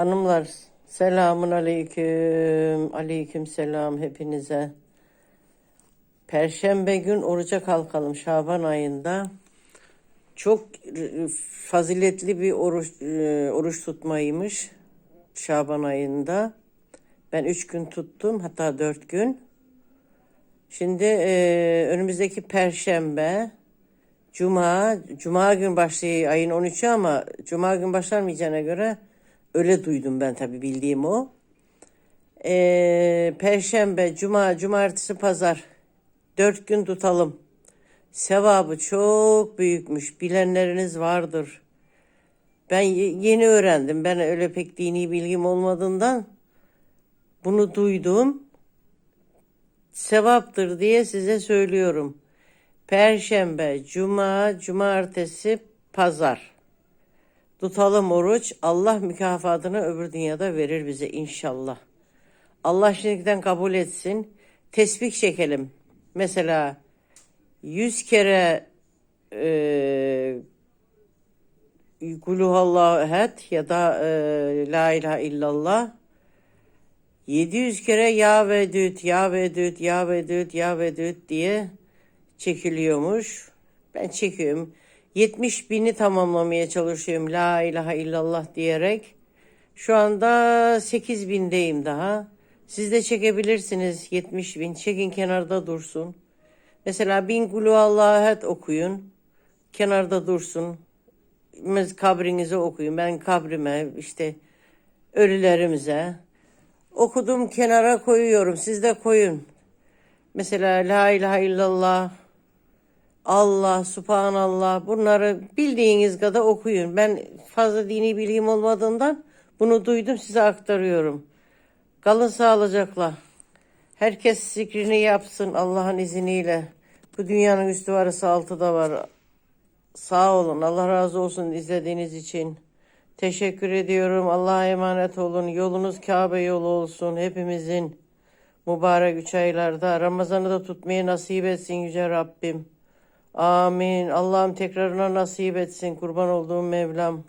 Hanımlar selamun aleyküm. Aleyküm selam hepinize. Perşembe gün oruca kalkalım Şaban ayında. Çok faziletli bir oruç, e, oruç tutmaymış Şaban ayında. Ben üç gün tuttum hatta dört gün. Şimdi e, önümüzdeki perşembe, cuma, cuma gün başlıyor ayın 13'ü ama cuma gün başlamayacağına göre öyle duydum ben tabii bildiğim o. E, perşembe, cuma, cumartesi, pazar dört gün tutalım. Sevabı çok büyükmüş. Bilenleriniz vardır. Ben ye- yeni öğrendim. Ben öyle pek dini bilgim olmadığından bunu duydum. Sevaptır diye size söylüyorum. Perşembe, cuma, cumartesi, pazar. Tutalım oruç. Allah mükafatını öbür dünyada verir bize inşallah. Allah şimdiden kabul etsin. Tesbih çekelim. Mesela 100 kere e, Kuluhallahu ehad ya da e, La ilahe illallah 700 kere Ya Vedüt, Ya Vedüt, Ya Vedüt, Ya Vedüt diye çekiliyormuş. Ben çekiyorum. 70 bini tamamlamaya çalışıyorum La ilahe illallah diyerek. Şu anda 8 bindeyim daha. Siz de çekebilirsiniz 70 bin. Çekin kenarda dursun. Mesela bin kulu Allah'et okuyun. Kenarda dursun. Kabrinize okuyun. Ben kabrime işte ölülerimize okudum kenara koyuyorum. Siz de koyun. Mesela La ilahe illallah, Allah, Subhanallah bunları bildiğiniz kadar okuyun. Ben fazla dini bilgim olmadığından bunu duydum size aktarıyorum. Kalın sağlıcakla. Herkes zikrini yapsın Allah'ın izniyle. Bu dünyanın üstü varısı altı da var. Sağ olun. Allah razı olsun izlediğiniz için. Teşekkür ediyorum. Allah'a emanet olun. Yolunuz Kabe yolu olsun. Hepimizin mübarek üç aylarda. Ramazan'ı da tutmayı nasip etsin Yüce Rabbim. Amin. Allah'ım tekrarına nasip etsin. Kurban olduğum Mevlam.